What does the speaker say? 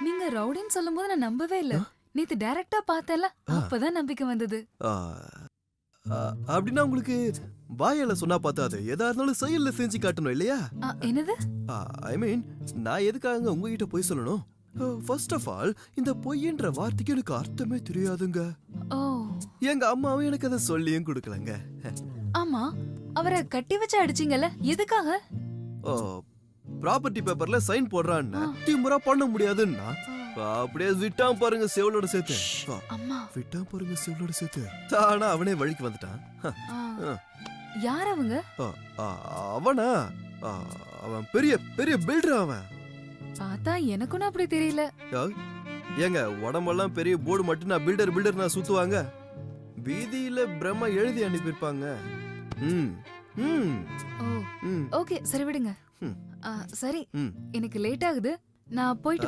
நீங்க ரவுடின்னு சொல்லும்போது நான் நம்பவே இல்ல. நேத்து டைரக்டா பார்த்தேன்ல அப்பதான் நம்பிக்கை வந்தது. அப்படின்னா உங்களுக்கு வாயால சொன்னா பார்த்தாது எதா இருந்தாலும் செயல்ல செஞ்சு காட்டணும் இல்லையா? என்னது? ஐ மீன் நான் எதுக்காக உங்ககிட்ட போய் சொல்லணும்? ஃபர்ஸ்ட் ஆஃப் ஆல் இந்த பொய்ன்ற வார்த்தைக்கு எனக்கு அர்த்தமே தெரியாதுங்க. ஓ. எங்க அம்மாவும் எனக்கு அதை சொல்லியும் கொடுக்கலங்க. ஆமா அவரை கட்டி வச்சு அடிச்சீங்கல்ல எதுக்காக? ப்ராப்பர்ட்டி பேப்பர்ல சைன் போடுறான்னு. திமுறா பண்ண முடியாதுன்னா அப்படியே விட்டான் பாருங்க செவலோட சேர்த்து. விட்டான் பாருங்க செவலோட சேர்த்து. தானா அவனே வழிக்கு வந்துட்டான். யார் அவங்க? அவனா? அவன் பெரிய பெரிய பில்டர் அவன். பார்த்தா எனக்கும் அப்படி தெரியல. ஏங்க உடம்பெல்லாம் பெரிய போர்டு மட்டும் நான் பில்டர் பில்டர் நான் சுத்துவாங்க? வீதியில பிரம்மா எழுதி அனுப்பியிருப்பாங்க. ம் ம். ஓகே சரி விடுங்க. ஆ, சரி. எனக்கு லேட் ஆகுது. நான் போயிட்டு